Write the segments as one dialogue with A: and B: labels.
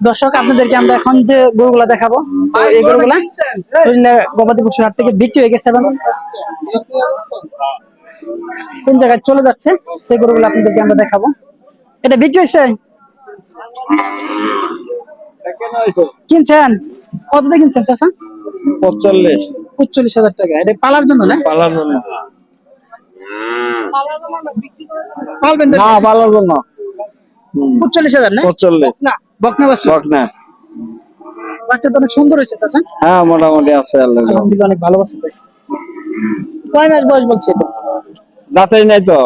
A: দর্শক আপনাদেরকে আমরা এখন যে গরুগুলা দেখাবো তো এই গরুগুলা গবাদি পশুর হাট থেকে বিক্রি হয়ে গেছে এবং কোন জায়গায় চলে যাচ্ছে সেই গরুগুলো আপনাদেরকে আমরা দেখাবো। এটা বিক্রি হয়েছে? কিনছেন? কত দিয়ে কিনছেন চাচা?
B: পঁচল্লিশ
A: পঁচল্লিশ হাজার টাকা। এটা পালার জন্য না?
B: পালার জন্য।
A: পালবেন
B: না পালার জন্য।
A: পঁচল্লিশ হাজার না?
B: পঁচল্লিশ
A: না। বকনা বাসু
B: বকনা।
A: বাচ্চা তো অনেক সুন্দর হয়েছে চাচা।
B: হ্যাঁ মোটামুটি আছে আল্লাহ
A: আলহামদুলিল্লাহ অনেক ভালোবাসা পাইছে কয় মাস বয়স বলছে এটা?
B: দাঁতেই নাই তো।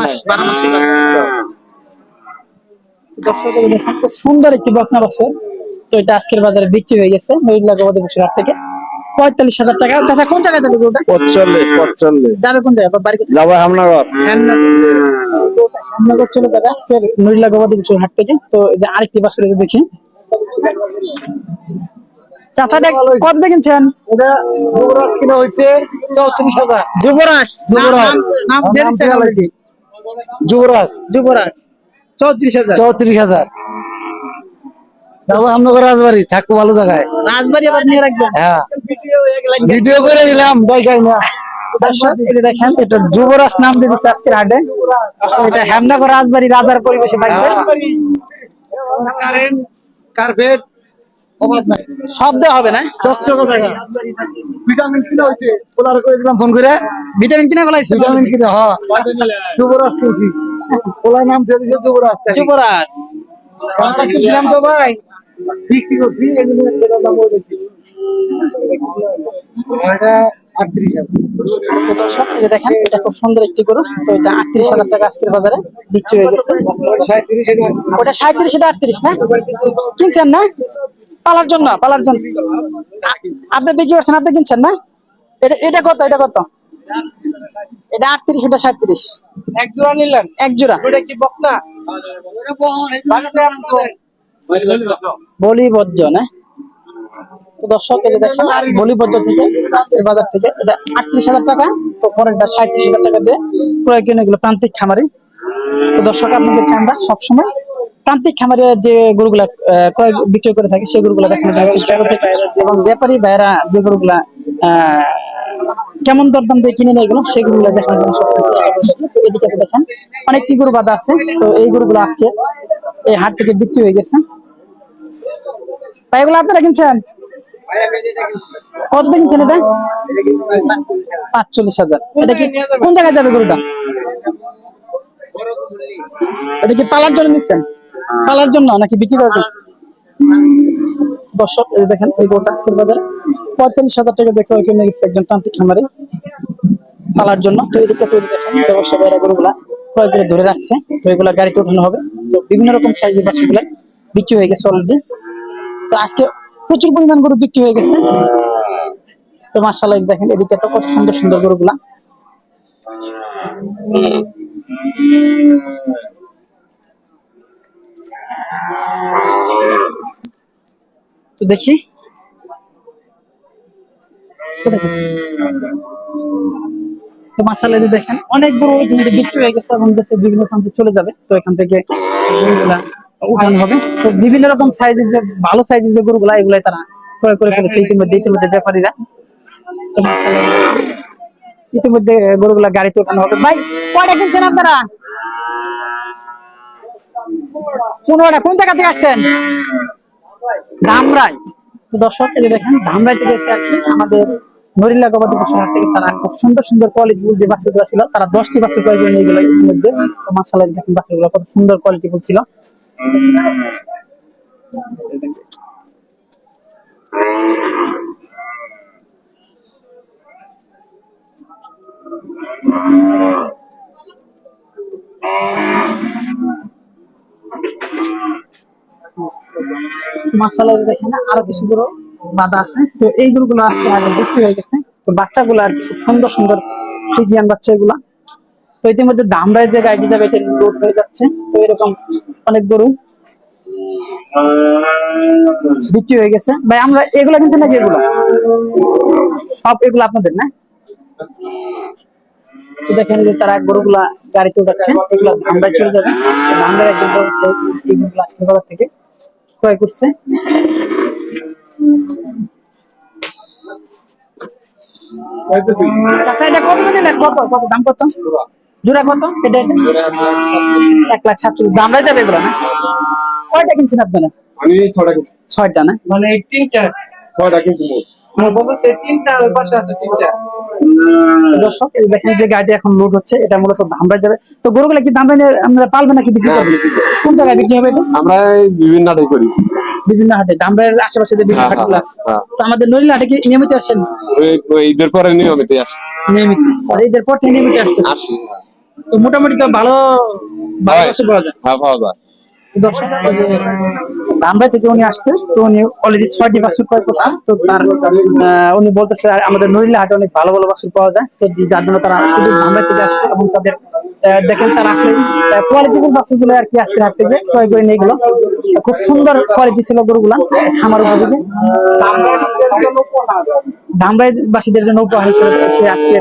A: মাস খুব সুন্দর একটি বকনা বাছর তো এটা আজকের বাজারে বিক্রি হয়ে গেছে মহিলা গবাদি পশুর হাট থেকে। পঁয়তাল্লিশ হাজার টাকা। চাচা কোন জায়গায় যাবে গরুটা?
B: পঁচল্লিশ পঁচল্লিশ।
A: যাবে কোন জায়গায়? বাড়ি কোথায়
B: যাব হামনগর।
A: চলে যাবে আজকের গবাদি পশুর হাট থেকে। তো এই যে আরেকটি দেখি। চাচা দেখ কত দেখেছেন?
B: এটা যুবরাজ কিনা হয়েছে চৌত্রিশ হাজার।
A: যুবরাজ।
B: যুবরাজ। যুবরাজ।
A: যুবরাজ। চৌত্রিশ হাজার।
B: চৌত্রিশ হাজার। যাব হামনগর রাজবাড়ি থাকব ভালো জায়গায়।
A: রাজবাড়ি আবার নিয়ে রাখবেন?
B: হ্যাঁ। ভিডিও করে দিলাম দেখাই না।
A: যে দেখেন এটা যুবরাজ নাম দিয়ে দিচ্ছে আজকের হাটে। এটা হেমনাগর রাজবাড়ি রাজার পরিবেশে
B: কার্পেট। অভাব নাই।
A: সব দেওয়া হবে না?
B: চকচকে জায়গা। ভিটামিন কিনা ফোন করে।
A: ভিটামিন কিনা
B: ভিটামিন কিনা হ্যাঁ। যুবরাজ ওলার নাম দিয়ে দিয়েছে যুবরাজ।
A: যুবরাজ।
B: আমরা তো ভাই। বিক্রি করছি দাম এটা আটত্রিশ
A: তো দর্শক যে দেখেন এটা খুব সুন্দর একটি গরু। তো এটা আটত্রিশ হাজার টাকা আজকের বাজারে বিক্রি হয়ে গেছে। ওটা সাঁত্রিশ এটা আটত্রিশ না? কিনছেন না? পালার জন্য পালার জন্য। আপনি বিক্রি করছেন আপনি কিনছেন না? এটা এটা কত এটা কত? এটা আটত্রিশ এটা সাঁত্রিশ।
B: এক জোড়া নিলেন?
A: এক জোড়া।
B: ওটা কি বকনা?
A: বলিবদ্ধ না? তো দর্শক দিয়ে কিনে এগুলো সবসময় চেষ্টা ব্যাপারী যে গরুগুলা কেমন দরদাম দিয়ে কিনে নেয় এগুলো সেগুলো দেখানোর জন্য এদিকে দেখেন, অনেকটি গরু বাঁধা আছে, তো এই গরুগুলো আজকে এই হাট থেকে বিক্রি হয়ে গেছে। এগুলো আপনারা কিনছেন? কত কিনছেন এটা? পাঁচচল্লিশ হাজার। এটা কি কোন জায়গায় যাবে গরুটা? এটা কি পালার জন্য নিচ্ছেন? পালার জন্য নাকি বিক্রি দর্শক, এই দেখেন, এই গরুটা আজকের বাজারে পঁয়তাল্লিশ হাজার টাকা দেখে কিনে গেছে একজন প্রান্তিক খামারে। পালার জন্য। তো এদিকটা তৈরি দেখেন গরুগুলা ক্রয় করে ধরে রাখছে। তো এগুলা গাড়িতে উঠানো হবে। তো বিভিন্ন রকম সাইজের বাচ্চাগুলা বিক্রি হয়ে গেছে অলরেডি তো আজকে প্রচুর পরিমাণ গরু বিক্রি হয়ে গেছে। তো মার্শাল্লাহ দেখেন, এদিকে তো কত সুন্দর সুন্দর গরুগুলা। তো দেখি। তো মার্শাল্লাহ দেখেন, অনেক গরু বিক্রি হয়ে গেছে এবং দেশের বিভিন্ন প্রান্তে চলে যাবে। তো এখান থেকে উঠানো হবে। তো বিভিন্ন রকম সাইজের যে ভালো সাইজের যে গরুগুলা এগুলাই তারা ক্রয় করে ফেলেছে ইতিমধ্যে ইতিমধ্যে ব্যাপারীরা। তো মাশাআল্লাহ, ইতিমধ্যে গরুগুলা গাড়িতে উঠানো হবে। ভাই কয়টা কিনছেন আপনারা? পনেরোটা। কোন জায়গা থেকে আসছেন? ধামরাই। দর্শক এই দেখেন ধামরাই থেকে এসে আর কি আমাদের নরিল্লা গবাদি হাট থেকে তারা খুব সুন্দর সুন্দর কোয়ালিটি যে বাচ্চাগুলো ছিল তারা দশটি বাচ্চা ক্রয় করে নিয়ে গেল ইতিমধ্যে। তো মাসাল্লাহ দেখেন বাচ্চাগুলো কত সুন্দর কোয়ালিটি ছিল। মাসাল্লাহ দেখেন, আরও কিছু গুলো বাধা আছে। তো এইগুলো আজকে আগে বিক্রি হয়ে গেছে। তো বাচ্চাগুলো আর সুন্দর সুন্দর ফিজিয়ান বাচ্চা এগুলা। তো ইতিমধ্যে দামরায় যে গাড়ি যাবে, এটা লোড হয়ে যাচ্ছে। তো এরকম অনেক গরু বিক্রি হয়ে গেছে। ভাই, আমরা এগুলা কিনছেন নাকি এগুলো? সব এগুলো আপনাদের, না? দেখেন যে তারা গরুগুলা গাড়িতে উঠাচ্ছে, এগুলো চলে যাবে। ধামরায় একজন থেকে ক্রয় করছে। চাচা, এটা কত নিলেন কত কত, দাম কত? জোড়া কত? এটা এক লাখ সাতচল্লিশ। দামরাই যাবে এগুলো না? কয়টা কিনছেন আপনারা?
B: আমি ছটা কিনছি।
A: ছয়টা না?
B: মানে তিনটা। ছয়টা কিনছি
A: দর্শক দেখেন যে এখন লোড হচ্ছে এটা মূলত যাবে। তো গরুগুলা কি নিয়ে আমরা পালবে নাকি বিক্রি করবে। কোন জায়গায় বিক্রি হবে
C: আমরা বিভিন্ন করি
A: বিভিন্ন হাটে আশেপাশে যে বিভিন্ন
C: হ্যাঁ,
A: হাটগুলো
C: হ্যাঁ,
A: আছে।
C: হ্যাঁ।
A: তো আমাদের হাটে কি নিয়মিত আসেন?
C: ঈদের পরে নিয়মিত আসি।
A: নিয়মিত ঈদের পর থেকে নিয়মিত আসছে
C: আসি।
A: তো মোটামুটি তো ভালো ভালো
C: হয়।
A: পাওয়া যায়।
C: হ্যাঁ পাওয়া যায়।
A: দর্শক এই যে ধামরাই থেকে উনি আসছে তো উনি অলরেডি ছয়টি বাছুর ক্রয় করছে তো তার উনি বলতেছে আমাদের নড়িলা হাটে অনেক ভালো ভালো বাছুর পাওয়া যায়। তো যার জন্য তারা শুধু ধামরাই থেকে আসছে এবং তাদের দেখেন তারা আসলে কোয়ালিটিফুল বাছুরগুলো আর কি আজকে হাট থেকে ক্রয় করে নিয়ে এগুলো খুব সুন্দর কোয়ালিটি ছিল গরুগুলা খামার উপযোগী। ধামরাই বাসীদের জন্য উপহার হিসেবে আজকে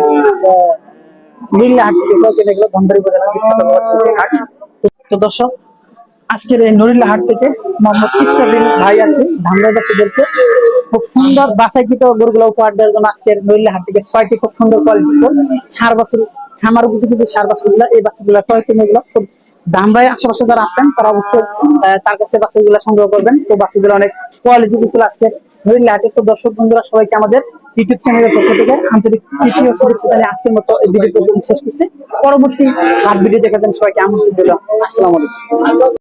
A: সার বছর, খামার উপযোগী যে সার বাছুরগুলো, এই আশেপাশে আছেন, তারা তার কাছে সংগ্রহ করবেন। তো বাছুরগুলো অনেক কোয়ালিটি বিপুল আজকে নরিল্লা হাটে। তো দর্শক বন্ধুরা, সবাইকে আমাদের ইউটিউব চ্যানেলের পক্ষ থেকে আন্তরিক তৃতীয় শুভেচ্ছা জানিয়ে আজকের মতো এই ভিডিও পর্যন্ত শেষ করছি। পরবর্তী আর ভিডিও দেখার জন্য সবাইকে আমন্ত্রণ দিলাম আসসালামু আলাইকুম।